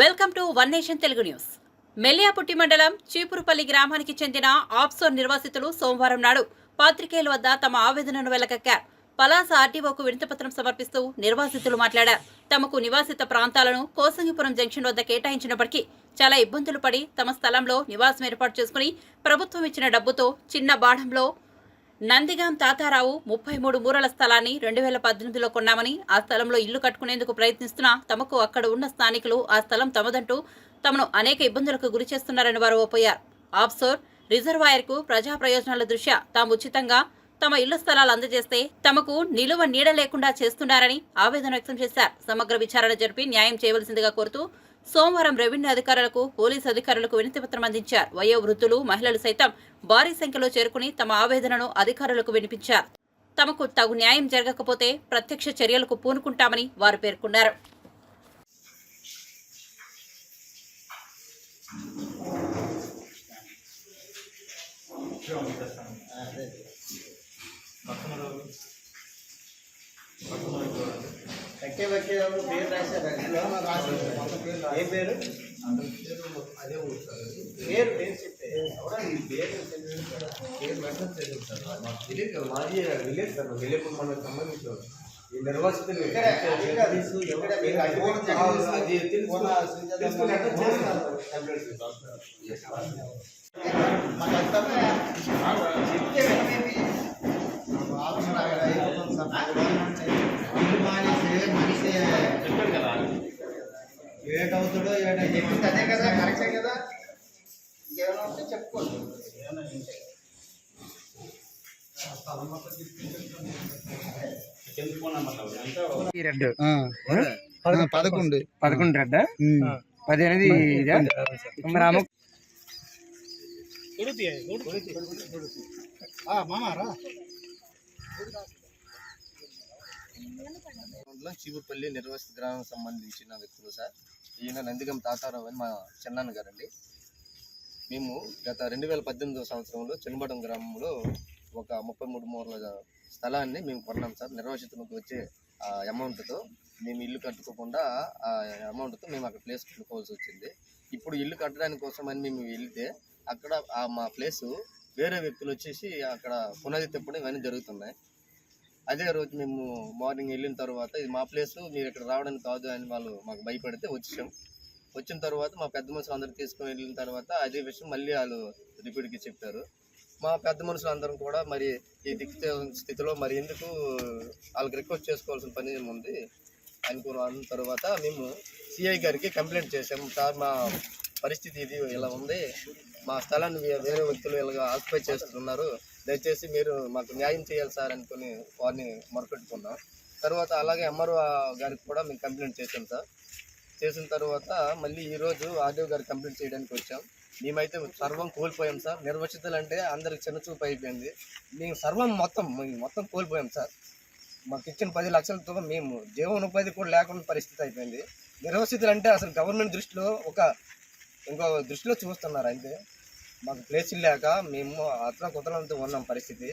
Welcome to one nation Telugu news. Melliaputti మండలం చీపురుపల్లి గ్రామానికి చెందిన ఆప్సోర్ నిర్వాసితులు సోమవారం నాడు పాత్రికేయుల వద్ద తమ ఆవేదనను వెలకక్కారు. పలాస ఆర్టీఓకు వినతిపత్రం సమర్పిస్తూ నిర్వాసితులు మాట్లాడారు. తమకు నివాసిత ప్రాంతాలను కోసంగిపురం జంక్షన్ వద్ద కేటాయించినప్పటికీ చాలా ఇబ్బందులు పడి తమ స్థలంలో నివాసం ఏర్పాటు చేసుకుని ప్రభుత్వం ఇచ్చిన డబ్బుతో చిన్న బాఢంలో నందిగాం తాతారావు ముప్పై మూడు మూరల స్థలాన్ని రెండు వేల పద్దెనిమిదిలో కొన్నామని ఆ స్థలంలో ఇల్లు కట్టుకునేందుకు ప్రయత్నిస్తున్నా తమకు అక్కడ ఉన్న స్థానికులు ఆ స్థలం తమదంటూ తమను అనేక ఇబ్బందులకు గురి చేస్తున్నారని వారు ఓపోయారు ఆఫ్సోర్ రిజర్వాయర్కు ప్రజా ప్రయోజనాల దృష్ట్యా తాము ఉచితంగా తమ ఇళ్ళ స్థలాలు అందజేస్తే తమకు నిలువ నీడ లేకుండా చేస్తున్నారని ఆవేదన వ్యక్తం చేశారు. సమగ్ర విచారణ జరిపి న్యాయం చేయవలసిందిగా కోరుతూ సోమవారం రెవెన్యూ అధికారులకు పోలీసు అధికారులకు వినతిపత్రం అందించారు. వయో వృద్ధులు మహిళలు సైతం భారీ సంఖ్యలో చేరుకుని తమ ఆవేదనను అధికారులకు వినిపించారు. తమకు తగు న్యాయం జరగకపోతే ప్రత్యక్ష చర్యలకు పూనుకుంటామని వారు పేర్కొన్నారు. కట్టే వచ్చే పేరు రాశారు. ఏ పేరు? అదే పేరు పేరు చెప్తే ఎవరా? ఈ పేరు పేరు తెలియదు సార్. మాకు తెలియదు మాది విలేజ్ సార్ విలేజ్ మనకు సంబంధించిన. ఈ నిర్వాసితులు ఇక్కడ ఇక్కడ ఏటవుతాడో ఏట చెప్పింది అదే కదా కరెక్టే కదా? ఇంకేమైనా ఉంటే చెప్పుకోండి. పదకొండు. పదకొండు. రెడ్ పది అనేది మామారా చీపుపల్లి చీపురుపల్లి గ్రామానికి గ్రామం సంబంధించిన వ్యక్తులు సార్. ఈయన నందిగం తాతారావు అని మా చిన్నాన్న గారండి మేము గత రెండు వేల పద్దెనిమిదవ సంవత్సరంలో చెన్నబడం గ్రామంలో ఒక ముప్పై మూడు మూరల స్థలాన్ని మేము కొన్నాం సార్. నిర్వాసితులకు వచ్చే ఆ అమౌంట్తో మేము ఇల్లు కట్టుకోకుండా ఆ అమౌంట్తో మేము అక్కడ ప్లేస్ కొనుక్కోవాల్సి వచ్చింది. ఇప్పుడు ఇల్లు కట్టడానికి కోసం అని మేము వెళ్తే అక్కడ ఆ మా ప్లేసు వేరే వ్యక్తులు వచ్చేసి అక్కడ పునాది తిప్పడం ఇవన్నీ జరుగుతున్నాయి. అదే రోజు మేము మార్నింగ్ వెళ్ళిన తర్వాత ఇది మా ప్లేస్ మీరు ఇక్కడ రావడానికి కాదు అని వాళ్ళు మాకు భయపడితే వచ్చాం. వచ్చిన తర్వాత మా పెద్ద మనుషులు అందరూ తీసుకొని వెళ్ళిన తర్వాత అదే విషయం మళ్ళీ వాళ్ళు రిపీట్కి చెప్పారు. మా పెద్ద మనుషులు అందరం కూడా మరి ఈ దిక్కు స్థితిలో మరి ఎందుకు వాళ్ళకి రిక్వెస్ట్ చేసుకోవాల్సిన పని ఉంది అనుకున్న తర్వాత మేము సిఐ గారికి కంప్లైంట్ చేసాము సార్ మా పరిస్థితి ఇది ఇలా ఉంది. మా స్థలాన్ని వేరే వ్యక్తులు ఇలాగ ఆక్యుపై చేస్తున్నారు. దయచేసి మీరు మాకు న్యాయం చేయాలి సార్ అనుకుని వారిని మొరపెట్టుకున్నాం. తర్వాత అలాగే ఎంఆర్ఓ గారికి కూడా మేము కంప్లైంట్ చేసాం సార్. చేసిన తర్వాత మళ్ళీ ఈరోజు ఆర్డీఓ గారికి కంప్లైంట్ చేయడానికి వచ్చాం. మేమైతే సర్వం కోల్పోయాం సార్. నిర్వచితులు అంటే అందరికి చిన్న చూపు అయిపోయింది. మేము సర్వం మొత్తం మేము మొత్తం కోల్పోయాం సార్. మాకు ఇచ్చిన పది లక్షలతో మేము జీవనోపాధి కూడా లేకుండా పరిస్థితి అయిపోయింది. నిర్వసితులు అంటే అసలు గవర్నమెంట్ దృష్టిలో ఒక ఇంకో దృష్టిలో చూస్తున్నారు అంతే. మాకు ప్లేస్ లేక మేము అతను కుతలంతో ఉన్నాం పరిస్థితి.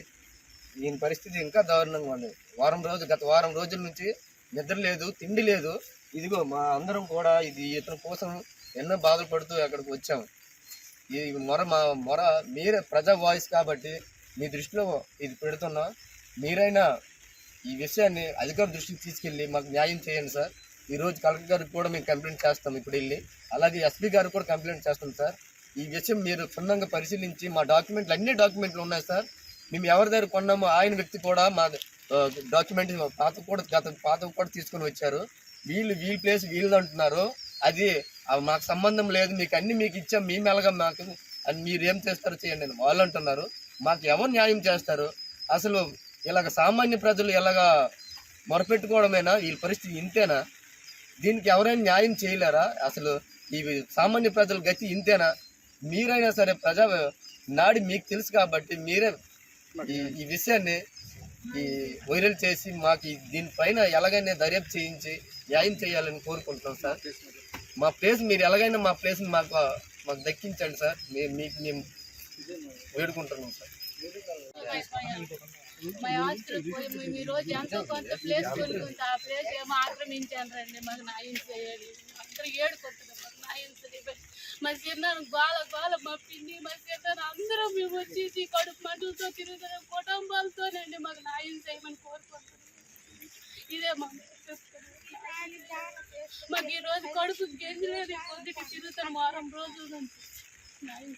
ఈయన పరిస్థితి ఇంకా దారుణంగా ఉంది. వారం రోజు గత వారం రోజుల నుంచి నిద్ర లేదు తిండి లేదు. ఇదిగో మా అందరం కూడా ఇది ఇతని కోసం ఎన్నో బాధలు పడుతూ అక్కడికి వచ్చాం. ఈ మొర మా మొర మీరే ప్రజా వాయిస్ కాబట్టి మీ దృష్టిలో ఇది పెడుతున్నా. మీరైనా ఈ విషయాన్ని అధికార దృష్టికి తీసుకెళ్ళి మాకు న్యాయం చేయండి సార్. ఈరోజు కలెక్టర్ గారికి కూడా మేము కంప్లైంట్ చేస్తాం ఇప్పుడు వెళ్ళి అలాగే ఎస్పీ గారికి కూడా కంప్లైంట్ చేస్తాం సార్. ఈ విషయం మీరు క్షుణ్ణంగా పరిశీలించి మా డాక్యుమెంట్లు అన్ని డాక్యుమెంట్లు ఉన్నాయి సార్. మేము ఎవరి దగ్గర కొన్నామో ఆయన వ్యక్తి కూడా మా డాక్యుమెంట్ పాత కూడా గత పాత కూడా తీసుకొని వచ్చారు. వీళ్ళు వీళ్ళ ప్లేస్ వీళ్ళు అంటున్నారు. అది మాకు సంబంధం లేదు మీకు అన్ని మీకు ఇచ్చాం మేము ఎలాగా మాకు అని మీరు ఏం చేస్తారో చేయండి అని వాళ్ళు అంటున్నారు. మాకు ఎవరు న్యాయం చేస్తారు? అసలు ఇలాగ సామాన్య ప్రజలు ఇలాగా మొరపెట్టుకోవడమేనా? వీళ్ళ పరిస్థితి ఇంతేనా? దీనికి ఎవరైనా న్యాయం చేయలేరా? అసలు ఈ సామాన్య ప్రజల గతి ఇంతేనా? మీరైనా సరే ప్రజా నాడి మీకు తెలుసు కాబట్టి మీరే ఈ ఈ విషయాన్ని ఈ వైరల్ చేసి మాకు దీనిపైన ఎలాగైనా దర్యాప్తు చేయించి న్యాయం చేయాలని కోరుకుంటున్నాం సార్. మా ప్లేస్ మీరు ఎలాగైనా మా ప్లేస్ని మాకు మాకు దక్కించండి సార్. మేము మీకు మేము వేడుకుంటున్నాం సార్. మా ఆస్తులకు పోయి మేము ఎంతో కొంత ప్లేస్ కొనుక్కుంటే ఆ ప్లేస్ ఏమో ఆక్రమించాను రండి మాకు న్యాయం చేయాలి. అందరూ మా చిన్న గోల గోల మా పిన్ని మా చిన్న అందరం మేము వచ్చేసి కడుపు మంటలతో తిరుగుతున్నాం కుటుంబాలతోనండి మాకు న్యాయం చేయమని కోరుకుంటున్నాం. ఇదే మా మాకు ఈరోజు కడుపు గెంజలేదు పొద్దుకి తిరుగుతాను వారం రోజులు న్యాయం